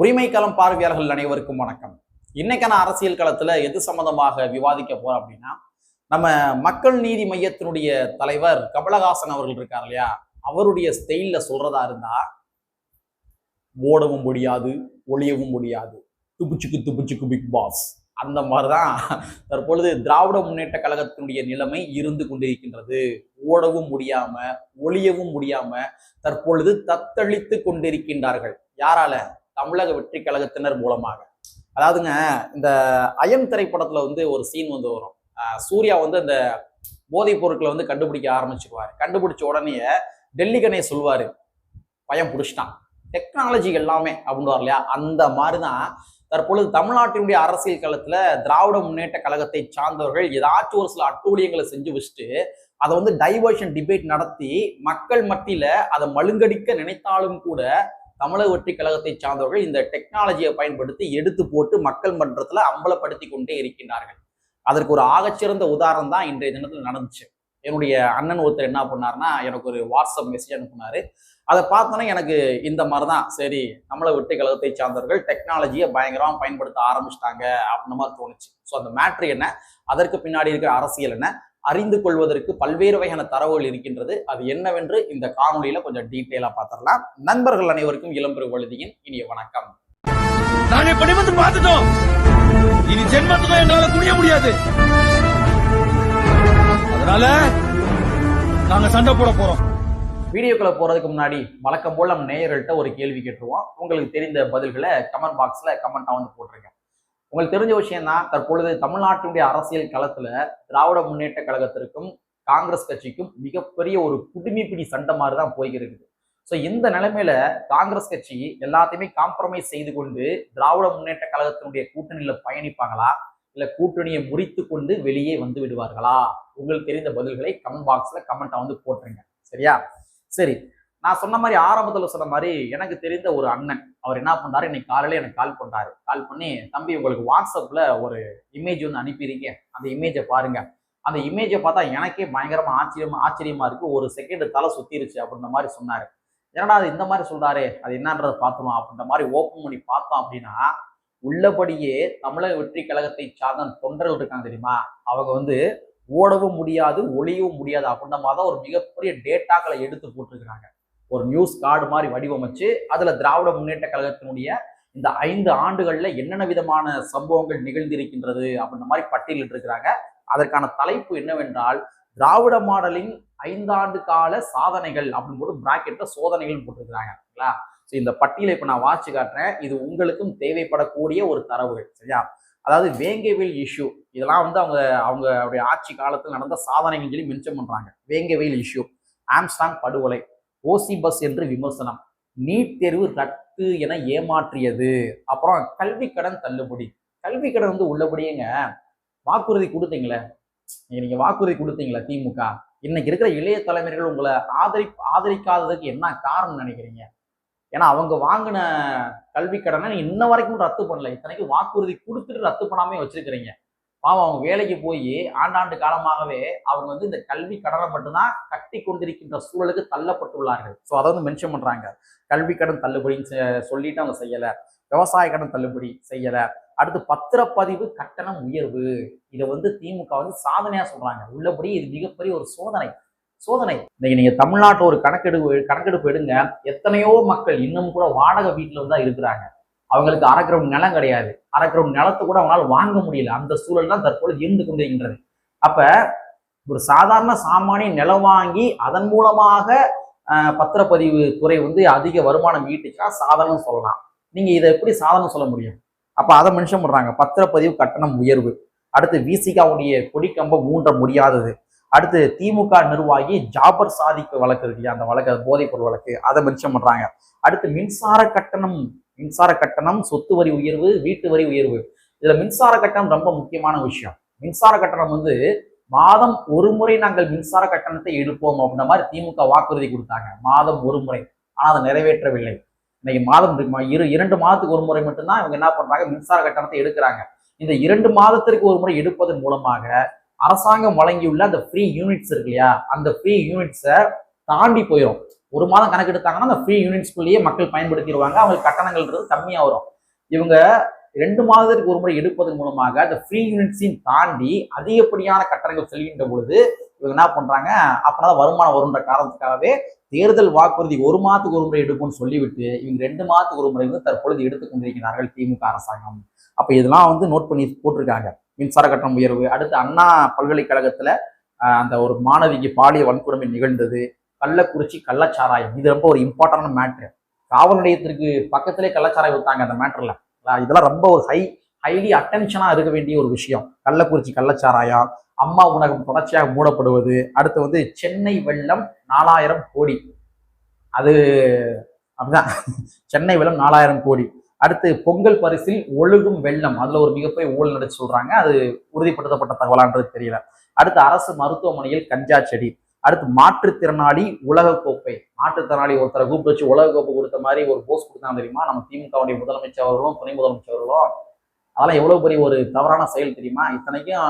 உரிமை களம் பார்வையாளர்கள் அனைவருக்கும் வணக்கம். இன்னைக்கான அரசியல் களத்துல எது சம்பந்தமாக விவாதிக்க போறோம் அப்படின்னா நம்ம மக்கள் நீதி மையத்தினுடைய தலைவர் கமலஹாசன் அவர்கள் இருக்கார் இல்லையா? அவருடைய ஸ்டைல்ல சொல்றதா இருந்தா ஓடவும் முடியாது ஒளியவும் முடியாது. துப்புச்சுக்கு துப்புச்சுக்கு பிக் பாஸ் அந்த மாதிரிதான் தற்பொழுது திராவிட முன்னேற்ற கழகத்தினுடைய நிலைமை இருந்து கொண்டிருக்கின்றது. ஓடவும் முடியாம ஒளியவும் முடியாம தற்பொழுது தத்தளித்து கொண்டிருக்கின்றார்கள். யாரால? தமிழக வெற்றி கழகத்தினர் மூலமாக. அதாவதுங்க இந்த அயன் திரைப்படத்துல வந்து ஒரு சீன் வந்து வரும். சூர்யா வந்து அந்த போதைப் பொருட்களை வந்து கண்டுபிடிக்க ஆரம்பிச்சிருவாரு. கண்டுபிடிச்ச உடனே டெல்லி கணேஷ் சொல்வாரு பயம் பிடிச்சிட்டான். டெக்னாலஜி எல்லாமே அப்படின்னு இல்லையா? அந்த மாதிரி தான் தற்பொழுது தமிழ்நாட்டினுடைய அரசியல் களத்துல திராவிட முன்னேற்ற கழகத்தை சார்ந்தவர்கள் ஏதாச்சும் ஒரு சில அட்டூழியங்களை செஞ்சு வச்சுட்டு அதை வந்து டைவர்ஷன் டிபேட் நடத்தி மக்கள் மத்தியில அதை மழுங்கடிக்க நினைத்தாலும் கூட தமிழக வெற்றி கழகத்தை சார்ந்தவர்கள் இந்த டெக்னாலஜியை பயன்படுத்தி எடுத்து போட்டு மக்கள் மன்றத்தில் அம்பலப்படுத்தி கொண்டே இருக்கின்றார்கள். அதற்கு ஒரு ஆகச்சிறந்த உதாரணம் தான் இன்றைய தினத்தில் நடந்துச்சு. என்னுடைய அண்ணன் ஒருத்தர் என்ன பண்ணார்னா எனக்கு ஒரு வாட்ஸ்அப் மெசேஜ் அனுப்புனாரு. அதை பார்த்தோன்னே எனக்கு இந்த மாதிரி தான் சரி தமிழக வெற்றி கழகத்தை சார்ந்தவர்கள் டெக்னாலஜியை பயங்கரமாக பயன்படுத்த ஆரம்பிச்சிட்டாங்க அப்படின்ற மாதிரி தோணுச்சு. ஸோ அந்த மேட்ரு என்ன? அதற்கு பின்னாடி இருக்கிற அரசியல் என்ன? அறிந்து கொள்வதற்கு பல்வேறு வகையான தரவுகள் இருக்கின்றது. அது என்னவென்று இந்த காணொலியில கொஞ்சம் டீட்டெயிலா பார்த்துடலாம். நண்பர்கள் அனைவருக்கும் இளம்பெரு வழுதியின் இனிய வணக்கம். நாங்க பார்த்துட்டோம். இனி ஜென்மத்துக்கும் எங்களால குனிய முடியாது. அதனால நாங்க சண்டை போட போறோம். வீடியோக்குள்ள போறதுக்கு முன்னாடி வழக்கம் போல நம்ம நேயர்கள்ட்ட ஒரு கேள்வி கேட்டுருவோம். உங்களுக்கு தெரிந்த பதில்களை கமெண்ட் பாக்ஸ்ல கமெண்டா வந்து போட்டிருங்க உங்களுக்கு தெரிஞ்ச விஷயம் தான் தற்பொழுது தமிழ்நாட்டினுடைய அரசியல் களத்துல திராவிட முன்னேற்ற கழகத்திற்கும் காங்கிரஸ் கட்சிக்கும் மிகப்பெரிய ஒரு குடுமிப்பிடி சண்டை மாதிரி தான் போய்கிருக்குது ஸோ இந்த நிலைமையில காங்கிரஸ் கட்சி எல்லாத்தையுமே காம்ப்ரமைஸ் செய்து கொண்டு திராவிட முன்னேற்ற கழகத்தினுடைய கூட்டணியில பயணிப்பாங்களா? இல்ல கூட்டணியை முறித்து கொண்டு வெளியே வந்து விடுவார்களா? உங்களுக்கு தெரிந்த பதில்களை கமெண்ட் பாக்ஸ்ல கமெண்டா வந்து போட்டுருங்க. சரியா? சரி. நான் சொன்ன மாதிரி ஆரம்பத்தில் சொன்ன மாதிரி எனக்கு தெரிந்த ஒரு அண்ணன். அவர் என்ன பண்ணாரு? இன்னைக்கு காலையில எனக்கு கால் பண்ணாரு கால் பண்ணி தம்பி உங்களுக்கு வாட்ஸ்அப்ல ஒரு இமேஜ் வந்து அனுப்பியிருக்கேன் அந்த இமேஜை பாருங்க. அந்த இமேஜை பார்த்தா எனக்கே பயங்கரமா ஆச்சரியமா ஆச்சரியமா இருக்கு. ஒரு செகண்ட் தலை சுத்திருச்சு அப்படின்ற மாதிரி சொன்னாரு. என்னடா அது இந்த மாதிரி சொல்றாரு? அது என்னன்றதை பார்த்துருவோம். அப்படின்ற மாதிரி ஓப்பன் பண்ணி பார்த்தோம் அப்படின்னா உள்ளபடியே தமிழக வெற்றி கழகத்தை சார்ந்த தொண்டர்கள் இருக்காங்க தெரியுமா? அவங்க வந்து ஓடவும் முடியாது ஒளியவும் முடியாது அப்படின்ற மாதிரி தான் ஒரு மிகப்பெரிய டேட்டாக்களை எடுத்து போட்டிருக்கிறாங்க. ஒரு நியூஸ் கார்டு மாதிரி வடிவமைச்சு அதில் திராவிட முன்னேற்ற கழகத்தினுடைய இந்த ஐந்து ஆண்டுகளில் என்னென்ன விதமான சம்பவங்கள் நிகழ்ந்திருக்கின்றது அப்படின்ற மாதிரி பட்டியலிட்டிருக்கிறாங்க. அதற்கான தலைப்பு என்னவென்றால் திராவிட மாடலின் ஐந்தாண்டு கால சாதனைகள் அப்படின்னு போட்டு பிராக்கெட்ல சோதனைகள் போட்டிருக்கிறாங்க சரிங்களா ஸோ இந்த பட்டியலை இப்போ நான் வாட்சி காட்டுறேன். இது உங்களுக்கும் தேவைப்படக்கூடிய ஒரு தரவுகள் சரியா? அதாவது வேங்கவேல் இஷ்யூ இதெல்லாம் வந்து அவங்க அவங்க அவருடைய ஆட்சி காலத்தில் நடந்த சாதனைகள் சொல்லி மென்ஷன் பண்றாங்க. வேங்கவேல் இஷ்யூ ஆம்ஸ்டாங் படுகொலை. ஓசி பஸ் என்று விமர்சனம். நீட் தேர்வு ரத்து என ஏமாற்றியது. அப்புறம் கல்வி கடன் தள்ளுபடி. கல்வி கடன் வந்து உள்ளபடியேங்க. வாக்குறுதி கொடுத்தீங்களே. நீங்க வாக்குறுதி கொடுத்தீங்களே திமுக. இன்னைக்கு இருக்கிற இளைய தலைவர்கள் உங்களை ஆதரி ஆதரிக்காததுக்கு என்ன காரணம் நினைக்கிறீங்க? ஏன்னா அவங்க வாங்கின கல்வி கடனை இன்ன வரைக்கும் ரத்து பண்ணல. இத்தனைக்கு வாக்குறுதி கொடுத்துட்டு ரத்து பண்ணாமே வச்சிருக்கிறீங்க. பாவம் அவங்க வேலைக்கு போய் ஆண்டாண்டு காலமாகவே அவங்க வந்து இந்த கல்வி கடனை மட்டும்தான் கட்டி கொண்டிருக்கின்ற சூழலுக்கு தள்ளப்பட்டுள்ளார்கள். ஸோ அதை வந்து மென்ஷன் பண்றாங்க. கல்வி கடன் தள்ளுபடின்னு சொல்லிட்டு அவங்க செய்யலை. விவசாய கடன் தள்ளுபடி செய்யலை. அடுத்து பத்திரப்பதிவு கட்டணம் உயர்வு. இதை வந்து திமுக வந்து சாதனையா சொல்றாங்க. உள்ளபடி இது மிகப்பெரிய ஒரு சோதனை. சோதனை. இன்னைக்கு நீங்க தமிழ்நாட்டு ஒரு கணக்கெடுப்பு கணக்கெடுப்பு எடுங்க. எத்தனையோ மக்கள் இன்னும் கூட வாடகை வீட்டில் தான் இருக்கிறாங்க. அவங்களுக்கு அரை நிலம் கிடையாது. அரை நிலத்தை கூட அவங்களால வாங்க முடியல. அந்த சூழல் தான் தற்பொழுது இருந்து கொண்டிருக்கின்றது அப்ப ஒரு சாதாரண சாமானிய நிலம் வாங்கி அதன் மூலமாக பத்திரப்பதிவு துறை வந்து அதிக வருமானம் ஈட்டுச்சுன்னா சாதனம் சொல்லலாம். நீங்க இதை எப்படி சாதனம் சொல்ல முடியும்? அப்ப அதை மென்ஷன் பண்றாங்க? பத்திரப்பதிவு கட்டணம் உயர்வு. அடுத்து விசிகாவுடைய கொடிக்கம்பம் ஊன்ற முடியாதது. அடுத்து திமுக நிர்வாகி ஜாபர் சாதிக்கு வழக்கு இருக்கு அந்த வழக்கு போதைப்பொருள் வழக்கு. அதை மென்ஷன் பண்றாங்க? அடுத்து மின்சார கட்டணம் மின்சார கட்டணம் சொத்து வரி உயர்வு வீட்டு வரி உயர்வு. இதுல மின்சார கட்டணம் ரொம்ப முக்கியமான விஷயம். மின்சார கட்டணம் வந்து மாதம் ஒரு முறை நாங்கள் மின்சார கட்டணத்தை எடுப்போம் அப்படின்ற மாதிரி திமுக வாக்குறுதி கொடுத்தாங்க. மாதம் ஒரு முறை. ஆனால் அதை நிறைவேற்றவில்லை. இன்னைக்கு மாதம் இரு இரண்டு மாதத்துக்கு ஒரு முறை மட்டும்தான் இவங்க என்ன பண்றாங்க? மின்சார கட்டணத்தை எடுக்கிறாங்க. இந்த இரண்டு மாதத்திற்கு ஒரு முறை எடுப்பதன் மூலமாக அரசாங்கம் வழங்கியுள்ள அந்த ஃப்ரீ யூனிட்ஸ் இருக்கு இல்லையா? அந்த ஃப்ரீ யூனிட்ஸை தாண்டி போயிடும் ஒரு மாதம் கணக்கு எடுத்தாங்கன்னா அந்த ஃப்ரீ யூனிட்ஸ்குள்ளேயே மக்கள் பயன்படுத்திடுவாங்க. அவங்களுக்கு கட்டணங்கள்ன்றது கம்மியாக வரும். இவங்க ரெண்டு மாதத்துக்கு ஒரு முறை எடுப்பதன் மூலமாக அந்த ஃப்ரீ யூனிட்ஸையும் தாண்டி அதிகப்படியான கட்டணங்கள் செல்கின்ற பொழுது இவங்க என்ன பண்ணுறாங்க அப்படின்னா வருமானம் வரும்ன்ற காரணத்துக்காகவே தேர்தல் வாக்குறுதி ஒரு மாதத்துக்கு ஒரு முறை எடுக்கும்னு சொல்லிவிட்டு இவங்க ரெண்டு மாதத்துக்கு ஒரு முறை வந்து தற்பொழுது எடுத்துக் கொண்டிருக்கிறார்கள் திமுக அரசாங்கம். அப்போ இதெல்லாம் வந்து நோட் பண்ணி போட்டிருக்காங்க. மின்சார கட்டணம் உயர்வு அடுத்து அண்ணா பல்கலைக்கழகத்தில் அந்த ஒரு மாணவிக்கு பாலியல் வன்கொடுமை நிகழ்ந்தது கள்ளக்குறிச்சி கள்ளச்சாராயம். இது ரொம்ப ஒரு இம்பார்ட்டன்டான மேட்ரு காவல் நிலையத்திற்கு பக்கத்திலே கள்ளச்சாராயம் வித்தாங்க அந்த மேட்டரில் இதெல்லாம் ரொம்ப ஒரு ஹை ஹைலி அட்டென்ஷனாக இருக்க வேண்டிய ஒரு விஷயம். கள்ளக்குறிச்சி கள்ளச்சாராயம் அம்மா உணகம் தொடர்ச்சியாக மூடப்படுவது அடுத்து வந்து சென்னை வெள்ளம் நாலாயிரம் கோடி. அது அப்படிதான். சென்னை வெள்ளம் நாலாயிரம் கோடி. அடுத்து பொங்கல் பரிசில் ஒழுகும் வெள்ளம். அதில் ஒரு மிகப்பெரிய ஊழல் நடத்தி சொல்கிறாங்க அது உறுதிப்படுத்தப்பட்ட தகவலான்றது தெரியல. அடுத்து அரசு மருத்துவமனையில் கஞ்சா செடி. அடுத்து மாற்றுத்திறனாளி உலகக்கோப்பை. மாற்றுத்திறனாளி ஒருத்தரை கூப்பிட்டு வச்சு உலகக்கோப்பை கொடுத்த மாதிரி ஒரு போஸ்ட் கொடுத்தாங்க தெரியுமா? நம்ம திமுகவுடைய முதலமைச்சர் அவர்களும் துணை முதலமைச்சர் அவர்களும் அதெல்லாம் எவ்வளவு பெரிய ஒரு தவறான செயல் தெரியுமா? இத்தனைக்கும்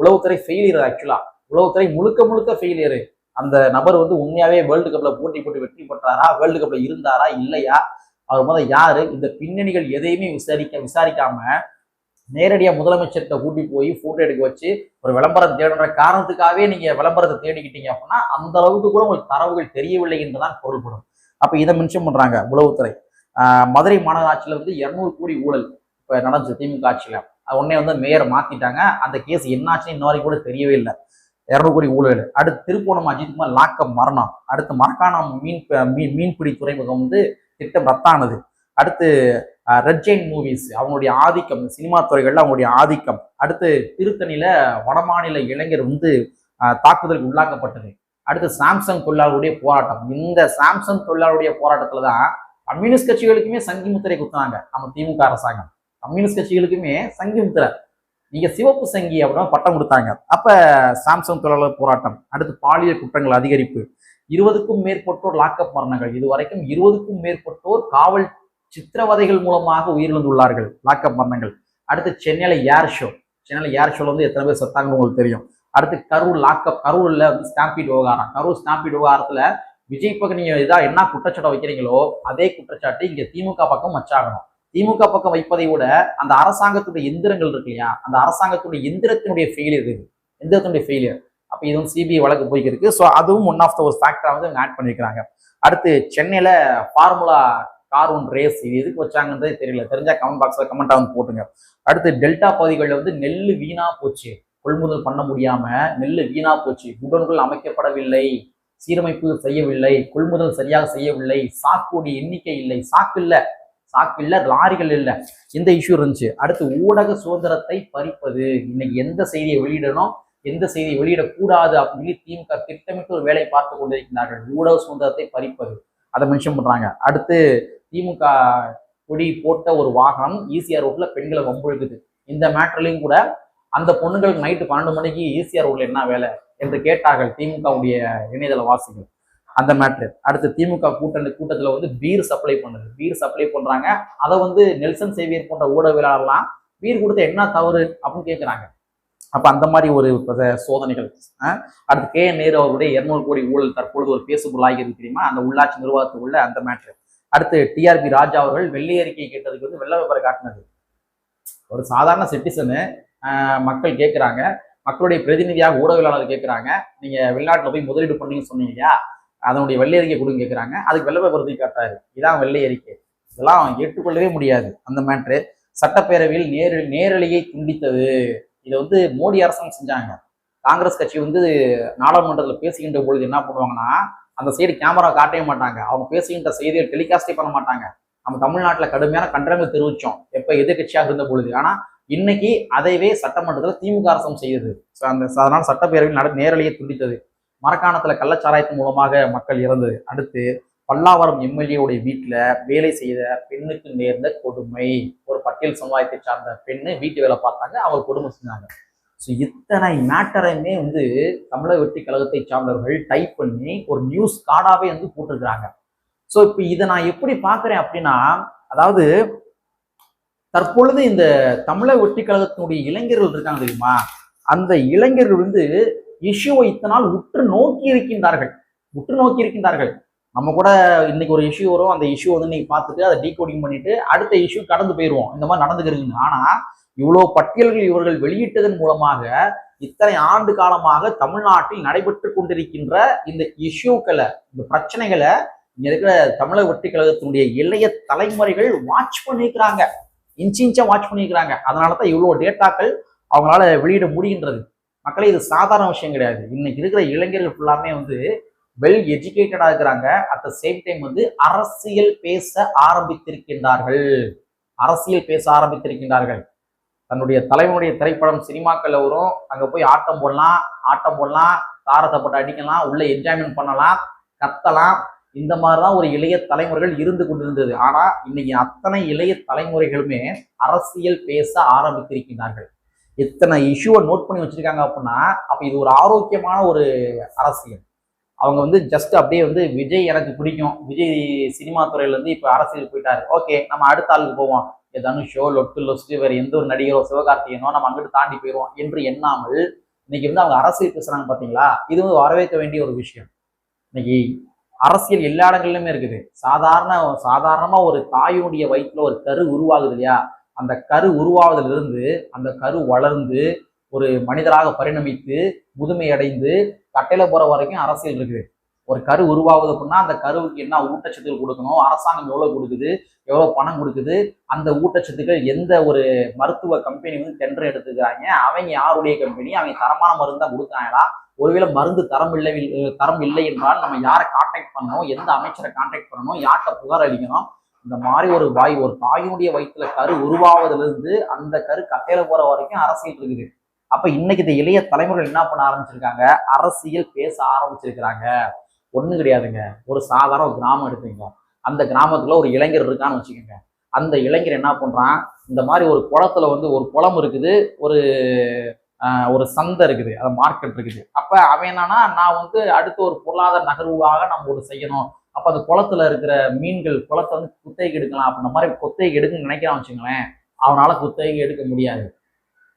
உளவுத்துறை ஃபெயிலியர் ஆக்சுவலா உளவுத்துறை முழுக்க முழுக்க ஃபெயிலியர் அந்த நபர் வந்து உண்மையாவே வேர்ல்டு கப்ல போட்டி போட்டு வெற்றி பெற்றாரா? வேர்ல்டு கப்ல இருந்தாரா? இல்லையா? அவர் முதல்ல யாரு? இந்த பின்னணிகள் எதையுமே விசாரிக்க விசாரிக்காம நேரடியாக முதலமைச்சர்கிட்ட கூட்டி போய் ஃபோட்டோ எடுக்க வச்சு ஒரு விளம்பரம் தேடுற காரணத்துக்காகவே நீங்கள் விளம்பரத்தை தேடிக்கிட்டீங்க அப்படின்னா அந்த அளவுக்கு கூட உங்களுக்கு தரவுகள் தெரியவில்லை என்றுதான் பொருள்படும். அப்போ இதை மென்ஷன் பண்ணுறாங்க உளவுத்துறை. மதுரை மாநகராட்சியில் வந்து இரநூறு கோடி ஊழல் இப்போ நடந்துச்சு திமுக ஆட்சியில். உடனே வந்து மேயர் மாற்றிட்டாங்க அந்த கேஸ் என்னாச்சுன்னு இன்ன வரைக்கும் கூட தெரியவே இல்லை. இரநூறு கோடி ஊழல். அடுத்து திருப்போணம் அஜித்குமார் லாக்க மரணம். அடுத்து மரக்காணம் மீன் மீன் மீன்பிடி துறைமுகம் வந்து திட்டம் ரத்தானது. அடுத்து ரெட் ஜெயின் மூவிஸ் அவங்களுடைய ஆதிக்கம் சினிமா துறைகளில் அவங்களுடைய ஆதிக்கம். அடுத்து திருத்தணியில வடமாநில இளைஞர் வந்து தாக்குதலுக்கு உள்ளாக்கப்பட்டது. அடுத்து சாம்சங் தொழிலாளருடைய போராட்டம். இந்த சாம்சங் தொழிலாளருடைய போராட்டத்துல தான் கம்யூனிஸ்ட் கட்சிகளுக்குமே சங்கி முத்திரை குத்துனாங்க நம்ம திமுக அரசாங்கம். கம்யூனிஸ்ட் கட்சிகளுக்குமே சங்கி முத்திரை. நீங்க சிவப்பு சங்கி அப்படின்னு பட்டம் கொடுத்தாங்க. அப்ப சாம்சங் தொழிலாளர் போராட்டம். அடுத்து பாலியல் குற்றங்கள் அதிகரிப்பு. இருபதுக்கும் மேற்பட்டோர் லாக்அப் மரணங்கள். இது வரைக்கும் இருபதுக்கும் மேற்பட்டோர் காவல் சித்திரவதைகள் மூலமாக உயிரிழந்துள்ளார்கள். லாக்கப் மரணங்கள் அடுத்து சென்னையில ஏர் ஷோ. சென்னையில ஏர் ஷோல வந்து எத்தனை பேர் செத்தாங்கன்னு உங்களுக்கு தெரியும். அடுத்து கரூர் லாக்கப் கரூர்ல வந்து ஸ்டாம்பீட் விவகாரம். கரூர் ஸ்டாம்பீட் விவகாரத்துல விஜய் பக்கம் நீங்க இதா என்ன குற்றச்சாட்டை வைக்கிறீங்களோ அதே குற்றச்சாட்டு இங்க திமுக பக்கம் வச்சாகணும். திமுக பக்கம் வைப்பதை விட அந்த அரசாங்கத்துடைய எந்திரங்கள் இருக்கு இல்லையா? அந்த அரசாங்கத்துடைய எந்திரத்தினுடைய ஃபெயிலியர் இது. எந்திரத்தினுடைய ஃபெயிலியர் அப்போ இது வந்து சிபிஐ வழக்கு போய்க்கு இருக்கு ஸோ அதுவும் ஒன் ஆஃப் த ஒரு ஃபேக்டராக வந்து ஆட் பண்ணியிருக்கிறாங்க அடுத்து சென்னையில் ஃபார்முலா கார் ஒன் ரேஸ் இது எதுக்கு வச்சாங்கன்றதே தெரியல. தெரிஞ்சா கமெண்ட் பாக்ஸ்ல கமெண்டா வந்து போட்டுங்க. அடுத்து டெல்டா பகுதிகளில் வந்து நெல் வீணா போச்சு. கொள்முதல் பண்ண முடியாம நெல் வீணா போச்சு. குடோன்கள் அமைக்கப்படவில்லை. சீரமைப்பு செய்யவில்லை. கொள்முதல் சரியாக செய்யவில்லை. சாக்குடைய எண்ணிக்கை இல்லை. சாக்கு இல்லை. சாக்கு இல்லை லாரிகள் இல்லை. இந்த இஷ்யூ இருந்துச்சு. அடுத்து ஊடக சுதந்திரத்தை பறிப்பது. இன்னைக்கு எந்த செய்தியை வெளியிடணும்? எந்த செய்தியை வெளியிடக்கூடாது அப்படின்னு சொல்லி திமுக திட்டமிட்டு ஒரு வேலை பார்த்து கொண்டிருக்கிறார்கள். ஊடக சுதந்திரத்தை பறிப்பது. அதை மென்ஷன் பண்றாங்க. அடுத்து திமுக கொடி போட்ட ஒரு வாகனம் ஈசிஆர் ரோட்ல பெண்களை வம்புழுக்குது. இந்த மேட்டர்லையும் கூட அந்த பொண்ணுங்களுக்கு நைட்டு பன்னெண்டு மணிக்கு ஈசிஆர் ரோட்ல என்ன வேலை என்று கேட்டார்கள் திமுகவுடைய இணையதள வாசிகள். அந்த மேட்ரு அடுத்து திமுக கூட்டணி கூட்டத்தில் வந்து பீர் சப்ளை பண்ணுது. பீர் சப்ளை பண்ணுறாங்க அதை வந்து நெல்சன் சேவியர் போன்ற ஊடகவியலாளர்லாம் பீர் கொடுத்த என்ன தவறு அப்படின்னு கேட்குறாங்க அப்போ அந்த மாதிரி ஒரு சோதனைகள் அடுத்து கே நேரு அவருடைய இருநூறு கோடி ஊழல் தற்பொழுது ஒரு பேசுபொருளாகி இருக்கு தெரியுமா? அந்த உள்ளாட்சி நிர்வாகத்துக்குள்ள அந்த மேட்ரு அடுத்து டிஆர்பி ராஜா அவர்கள் வெள்ளை அறிக்கை கேட்டதுக்கு வந்து வெள்ள விபரம் காட்டினது ஒரு சாதாரண சிட்டிசனு மக்கள் கேட்குறாங்க மக்களுடைய பிரதிநிதியாக ஊடகவியலாளர் கேட்குறாங்க நீங்கள் வெளிநாட்டில் போய் முதலீடு பண்ணீங்கன்னு சொன்னீங்க இல்லையா? அதனுடைய வெள்ளை அறிக்கை கொடுங்க கேட்குறாங்க அதுக்கு வெள்ள விபரத்தை காட்டாரு இதான் வெள்ளை அறிக்கை. இதெல்லாம் ஏற்றுக்கொள்ளவே முடியாது அந்த மேட்ரு சட்டப்பேரவையில் நேரு நேரலையை துண்டித்தது. இதை வந்து மோடி அரசாங்கம் செஞ்சாங்க. காங்கிரஸ் கட்சி வந்து நாடாளுமன்றத்தில் பேசுகின்ற பொழுது என்ன பண்ணுவாங்கன்னா அந்த சைடு கேமரா காட்டவே மாட்டாங்க. அவங்க பேசுகின்ற செய்தியை டெலிகாஸ்டே பண்ண மாட்டாங்க. நம்ம தமிழ்நாட்டில் கடுமையான கண்டனங்கள் தெரிவித்தோம் எப்போ எதிர்கட்சியாக இருந்த பொழுது. ஆனால் இன்னைக்கு அதைவே சட்டமன்றத்தில் திமுக அரசம் செய்யுது. ஸோ அந்த அதனால் சட்டப்பேரவையில் நட நேரலையை துண்டித்தது. மரக்காணத்தில் கள்ளச்சாராயத்தின் மூலமாக மக்கள் இறந்தது. அடுத்து பல்லாவரம் எம்எல்ஏவுடைய வீட்டில் வேலை செய்த பெண்ணுக்கு நேர்ந்த கொடுமை. ஒரு பட்டியல் சமுதாயத்தை சார்ந்த பெண்ணு வீட்டு வேலை பார்த்தாங்க அவர் கொடுமை செஞ்சாங்க. ஸோ இத்தனை மேட்டரையுமே வந்து தமிழக வெற்றி கழகத்தை சார்ந்தவர்கள் டைப் பண்ணி ஒரு நியூஸ் கார்டாகவே வந்து போட்டிருக்கிறாங்க. ஸோ இப்போ இதை நான் எப்படி பார்க்குறேன் அப்படின்னா அதாவது தற்பொழுது இந்த தமிழக வெற்றி கழகத்தினுடைய இளைஞர்கள் இருக்காங்க தெரியுமா? அந்த இளைஞர்கள் வந்து இஷ்யூவை இத்தனால் உற்று நோக்கி இருக்கின்றார்கள். உற்று நோக்கி இருக்கின்றார்கள். நம்ம கூட இன்னைக்கு ஒரு இஷ்யூ வரும். அந்த இஷ்யூ வந்து நீங்க பார்த்துட்டு அதை டீகோடிங் பண்ணிட்டு அடுத்த இஷ்யூ கடந்து போயிடுவோம் இந்த மாதிரி நடந்துக்கிறீங்க ஆனா இவ்வளவு பட்டியல்கள் இவர்கள் வெளியிட்டதன் மூலமாக இத்தனை ஆண்டு காலமாக தமிழ்நாட்டில் நடைபெற்று கொண்டிருக்கின்ற இந்த இஷ்யூக்களை இந்த பிரச்சனைகளை இங்க இருக்கிற தமிழக வெற்றி கழகத்தினுடைய இளைய தலைமுறைகள் வாட்ச் பண்ணிக்கிறாங்க. இன்ச்சிஞ்சா வாட்ச் பண்ணிக்கிறாங்க. அதனால தான் இவ்வளவு டேட்டாக்கள் அவங்களால வெளியிட முடிகின்றது. மக்களே இது சாதாரண விஷயம் கிடையாது. இன்னைக்கு இருக்கிற இளைஞர்கள் ஃபுல்லாமே வந்து வெல் எஜுகேட்டடா இருக்கிறாங்க. அட் த சேம் டைம் வந்து அரசியல் பேச ஆரம்பித்திருக்கின்றார்கள். அரசியல் பேச ஆரம்பித்திருக்கின்றார்கள். தன்னுடைய தலைவனுடைய திரைப்படம் சினிமாக்கள்ல வரும். அங்க போய் ஆட்டம் போடலாம் ஆட்டம் போடலாம் தாரத்தை போட்டு அடிக்கலாம் உள்ள என்ஜாய்மெண்ட் பண்ணலாம் கத்தலாம். இந்த மாதிரிதான் ஒரு இளைய தலைமுறைகள் இருந்து கொண்டிருந்தது. ஆனா இன்னைக்கு அத்தனை இளைய தலைமுறைகளுமே அரசியல் பேச ஆரம்பித்திருக்கின்றார்கள். எத்தனை இஷ்யூவை நோட் பண்ணி வச்சிருக்காங்க அப்படின்னா அப்ப இது ஒரு ஆரோக்கியமான ஒரு அரசியல். அவங்க வந்து ஜஸ்ட் அப்படியே வந்து விஜய் எனக்கு பிடிக்கும். விஜய் சினிமா துறையிலேருந்து இப்போ அரசியல் போயிட்டாரு. ஓகே நம்ம அடுத்த ஆளுக்கு போவோம். ஏ தனுஷோ லொட்டு லொஸ்ட்டு வேறு எந்த ஒரு நடிகரோ சிவகார்த்திகனோ நம்ம அங்கிட்டு தாண்டி போயிடுவோம் என்று எண்ணாமல் இன்னைக்கு வந்து அவங்க அரசியல் பேசுகிறாங்க பார்த்தீங்களா இது வந்து வரவேற்க வேண்டிய ஒரு விஷயம். இன்னைக்கு அரசியல் எல்லா இடங்கள்லையுமே இருக்குது. சாதாரண சாதாரணமாக ஒரு தாயினுடைய வயிற்றுல ஒரு கரு உருவாகுது இல்லையா? அந்த கரு உருவாவதிலிருந்து அந்த கரு வளர்ந்து ஒரு மனிதராக பரிணமித்து முதுமையடைந்து கட்டையில போற வரைக்கும் அரசியல் இருக்குது. ஒரு கரு உருவாகுது அப்படின்னா அந்த கருவுக்கு என்ன ஊட்டச்சத்துக்கள் கொடுக்கணும் அரசாங்கம் எவ்வளவு கொடுக்குது எவ்வளவு பணம் கொடுக்குது அந்த ஊட்டச்சத்துக்கள் எந்த ஒரு மருத்துவ கம்பெனி வந்து டெண்டர் எடுத்துக்கிறாங்க அவங்க யாருடைய கம்பெனி அவங்க தரமான மருந்து தான் கொடுத்தாங்களா? ஒருவேளை மருந்து தரம் இல்லை தரம் இல்லை என்றால் நம்ம யாரை கான்டாக்ட் பண்ணணும் எந்த அமைச்சரை கான்டாக்ட் பண்ணணும் யார்கிட்ட புகார் அளிக்கணும்? இந்த மாதிரி ஒரு வாய் ஒரு தாயினுடைய வயிற்றுல கரு உருவாவதுலேருந்து அந்த கரு கட்டையில போற வரைக்கும் அரசியல் இருக்குது. அப்ப இன்னைக்கு இந்த இளைய தலைமுறைகள் என்ன பண்ண ஆரம்பிச்சிருக்காங்க? அரசியல் பேச ஆரம்பிச்சிருக்கிறாங்க. ஒண்ணு கிடையாதுங்க. ஒரு சாதாரண ஒரு கிராமம் எடுத்துங்க அந்த கிராமத்துல ஒரு இளைஞர் இருக்கான்னு வச்சுக்கோங்க. அந்த இளைஞர் என்ன பண்றான்? இந்த மாதிரி ஒரு குளத்துல வந்து ஒரு குளம் இருக்குது. ஒரு ஒரு சந்தை இருக்குது. அது மார்க்கெட் இருக்குது. அப்ப அவன் என்னன்னா நான் வந்து அடுத்த ஒரு பொருளாதார நகர்வாக நம்ம ஒரு செய்யணும். அப்ப அந்த குளத்துல இருக்கிற மீன்கள் குளத்தை வந்து குத்தகைக்கு எடுக்கலாம். அப்படின்ற மாதிரி குத்தகைக்கு எடுக்கணும்னு நினைக்கிறான் வச்சுங்களேன் அவனால குத்தகைக்கு எடுக்க முடியாது.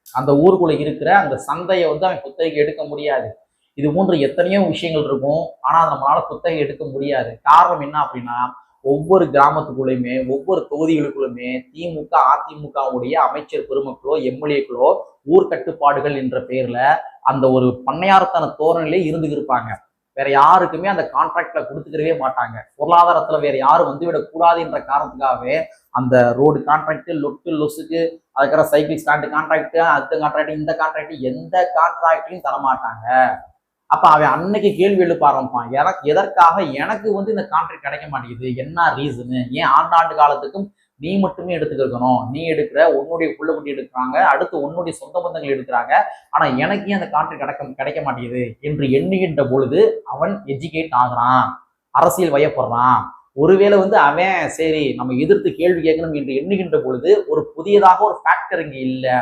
அந்த ஊருக்குள்ள இருக்கிற அந்த சந்தையை வந்து அவன் குத்தகைக்கு எடுக்க முடியாது. இது போன்ற எத்தனையோ விஷயங்கள் இருக்கும். ஆனால் நம்மளால குத்தகை எடுக்க முடியாது. காரணம் என்ன அப்படின்னா ஒவ்வொரு கிராமத்துக்குள்ளேயுமே ஒவ்வொரு தொகுதிகளுக்குள்ளுமே திமுக அதிமுகவுடைய அமைச்சர் பெருமக்களோ எம்எல்ஏக்களோ ஊர்கட்டுப்பாடுகள் என்ற பெயர்ல அந்த ஒரு பண்ணையார்த்தன தோரணிலே இருந்து வேற யாருக்குமே அந்த கான்ட்ராக்ட்ல கொடுத்துக்கிறவே மாட்டாங்க. பொருளாதாரத்துல வேற யாரும் வந்துவிடக் கூடாது என்ற காரணத்துக்காகவே அந்த ரோடு கான்ட்ராக்ட் லொட்டு லொசுக்கு அதுக்கப்புறம் சைக்கிள் ஸ்டாண்டு கான்ட்ராக்ட் அடுத்த கான்ட்ராக்ட் இந்த கான்ட்ராக்ட் எந்த கான்ட்ராக்டையும் தரமாட்டாங்க அப்ப அவன் அன்னைக்கு கேள்வி எழுப்ப ஆரம்பிப்பான் எனக்கு எதற்காக எனக்கு வந்து இந்த கான்ட்ராக்ட் கிடைக்க மாட்டேங்குது? என்ன ரீசனு ஏன் ஆண்டாண்டு காலத்துக்கும் நீ மட்டுமே எடுத்துக்கிருக்கணும் நீ எடுக்கிற உன்னுடைய புள்ள குட்டி எடுக்கிறாங்க அடுத்து உன்னுடைய சொந்த பந்தங்கள் எடுக்கிறாங்க. ஆனா எனக்கு ஏன் அந்த காற்று கிடைக்க கிடைக்க மாட்டேங்குது என்று எண்ணுகின்ற பொழுது அவன் எஜுகேட் ஆகுறான். அரசியல் வயப்படுறான். ஒருவேளை வந்து அவன் சரி நம்ம எதிர்த்து கேள்வி கேட்கணும் என்று எண்ணுகின்ற பொழுது ஒரு புதியதாக ஒரு ஃபேக்டர் இங்கே இல்லை.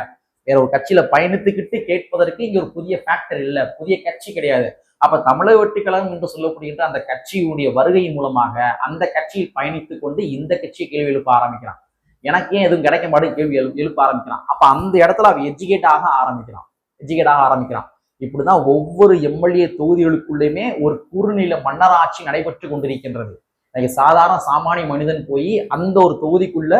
வேற ஒரு கட்சியில பயணித்துக்கிட்டு கேட்பதற்கு இங்க ஒரு புதிய ஃபேக்டர் இல்ல புதிய கட்சி கிடையாது. அப்ப தமிழக வெட்டுக்கழகம் என்று சொல்லப்படுகின்ற அந்த கட்சியுடைய வருகையின் மூலமாக அந்த கட்சியில் பயணித்து கொண்டு இந்த கட்சியை கேள்வி எழுப்ப ஆரம்பிக்கிறான். எனக்கு ஏன் எதுவும் கிடைக்க மாட்டேங்குது கேள்வி எழு எழுப்ப ஆரம்பிக்கிறான். அப்ப அந்த இடத்துல அவன் எஜுகேட் ஆக ஆரம்பிக்கிறான். எஜுகேட் ஆக ஆரம்பிக்கிறான். இப்படிதான் ஒவ்வொரு எம்எல்ஏ தொகுதிகளுக்குள்ளேயுமே ஒரு குறுநில மன்னராட்சி நடைபெற்று கொண்டிருக்கின்றது. இன்னைக்கு சாதாரண சாமானிய மனிதன் போய் அந்த ஒரு தொகுதிக்குள்ள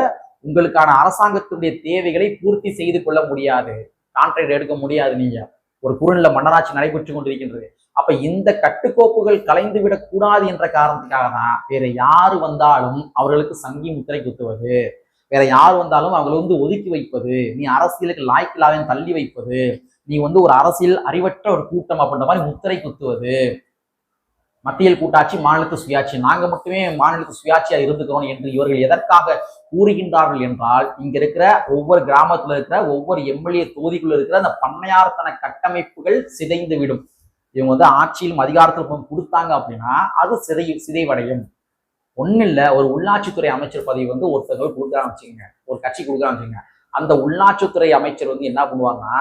உங்களுக்கான அரசாங்கத்துடைய தேவைகளை பூர்த்தி செய்து கொள்ள முடியாது. கான்ட்ராக்ட் எடுக்க முடியாது நீங்க. ஒரு குறுநில மன்னராட்சி நடைபெற்று கொண்டிருக்கின்றது. அப்ப இந்த கட்டுக்கோப்புகள் கலைந்து விடக்கூடாது என்ற காரணத்துக்காக தான் வேற யாரு வந்தாலும் அவர்களுக்கு சங்கி முத்திரை குத்துவது. வேற யார் வந்தாலும் அவங்களை வந்து ஒதுக்கி வைப்பது. நீ அரசியலுக்கு லாய்க்கில்லாத தள்ளி வைப்பது. நீ வந்து ஒரு அரசியல் அறிவற்ற ஒரு கூட்டம் அப்படின்ற மாதிரி முத்திரை குத்துவது. மத்தியில் கூட்டாட்சி மாநிலத்து சுயாட்சி. நாங்கள் மட்டுமே மாநிலத்து சுயாட்சியாக இருந்துக்கிறோம் என்று இவர்கள் எதற்காக கூறுகின்றார்கள் என்றால் இங்க இருக்கிற ஒவ்வொரு கிராமத்தில் இருக்கிற ஒவ்வொரு எம்எல்ஏ தொகுதிக்குள்ள இருக்கிற அந்த பண்ணையார்த்தன கட்டமைப்புகள் சிதைந்து விடும் இவங்க வந்து ஆட்சியிலும் அதிகாரத்தில் கொடுத்தாங்க அப்படின்னா அது சிதை சிதைவடையும். ஒன்றும் இல்லை ஒரு உள்ளாட்சித்துறை அமைச்சர் பதவி வந்து ஒருத்தர் கொடுக்குறான்னு வச்சுக்கோங்க. ஒரு கட்சி கொடுக்குறான்னு வச்சுக்கோங்க. அந்த உள்ளாட்சித்துறை அமைச்சர் வந்து என்ன பண்ணுவாங்கன்னா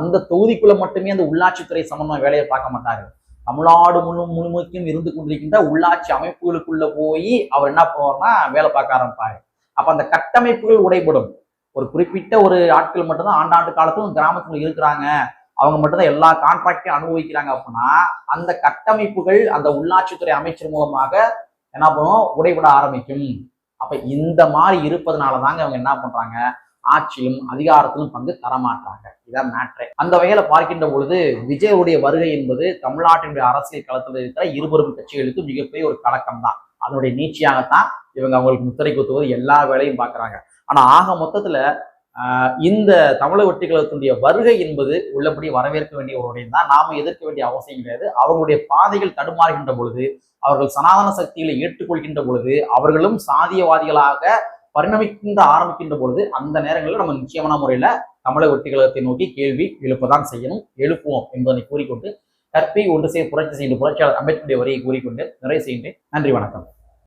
அந்த தொகுதிக்குள்ள மட்டுமே அந்த உள்ளாட்சித்துறை சம்பந்தமா வேலையை பார்க்க மாட்டாரு. தமிழ்நாடு முழு முழுமைக்கும் இருந்து கொண்டிருக்கின்ற உள்ளாட்சி அமைப்புகளுக்குள்ள போய் அவர் என்ன பண்ணுவார்னா வேலை பார்க்க ஆரம்பிப்பாரு. அப்ப அந்த கட்டமைப்புகள் உடைபடும். ஒரு குறிப்பிட்ட ஒரு ஆட்கள் மட்டும்தான் ஆண்டாண்டு காலத்தும் கிராமத்துல இருக்கிறாங்க. அவங்க மட்டும்தான் எல்லா கான்ட்ராக்டையும் அனுபவிக்கிறாங்க அப்படின்னா அந்த கட்டமைப்புகள் அந்த உள்ளாட்சித்துறை அமைச்சர் மூலமாக என்ன பண்ணும் உடைபட ஆரம்பிக்கும். அப்ப இந்த மாதிரி இருப்பதனால தாங்க அவங்க என்ன பண்றாங்க ஆட்சியிலும் அதிகாரத்திலும் பங்கு தரமாட்டாங்க. இதான் மேட்ரே அந்த வகையில பார்க்கின்ற பொழுது விஜயவுடைய வருகை என்பது தமிழ்நாட்டினுடைய அரசியல் களத்தில் இருக்கிற இருபெரும் கட்சிகளுக்கு மிகப்பெரிய ஒரு கலக்கம் தான் அதனுடைய நீட்சியாகத்தான் இவங்க அவங்களுக்கு முத்திரை குத்துவது எல்லா வேலையும் பார்க்குறாங்க. ஆனா ஆக மொத்தத்துல இந்த தமிழக வெற்றி கழகத்தினுடைய வருகை என்பது உள்ளபடி வரவேற்க வேண்டிய ஒரு விடயம் தான் நாம எதிர்க்க வேண்டிய அவசியம் கிடையாது. அவங்களுடைய பாதைகள் தடுமாறுகின்ற பொழுது அவர்கள் சனாதன சக்திகளை ஏற்றுக்கொள்கின்ற பொழுது அவர்களும் சாதியவாதிகளாக பரிணமிக்கின்ற ஆரம்பிக்கின்ற பொழுது அந்த நேரங்களில் நம்ம நிச்சயமான முறையில தமிழக வெற்றிகழகத்தை நோக்கி கேள்வி எழுப்பதான் செய்யணும் எழுப்புவோம் என்பதனை கூறிக்கொண்டு கற்பை ஒன்று செய்ய புரட்சி செய்கின்ற புரட்சியாளர் அம்பேத்கருடைய வரியை கூறிக்கொண்டு நிறைவு செய்கின்றேன். நன்றி வணக்கம்.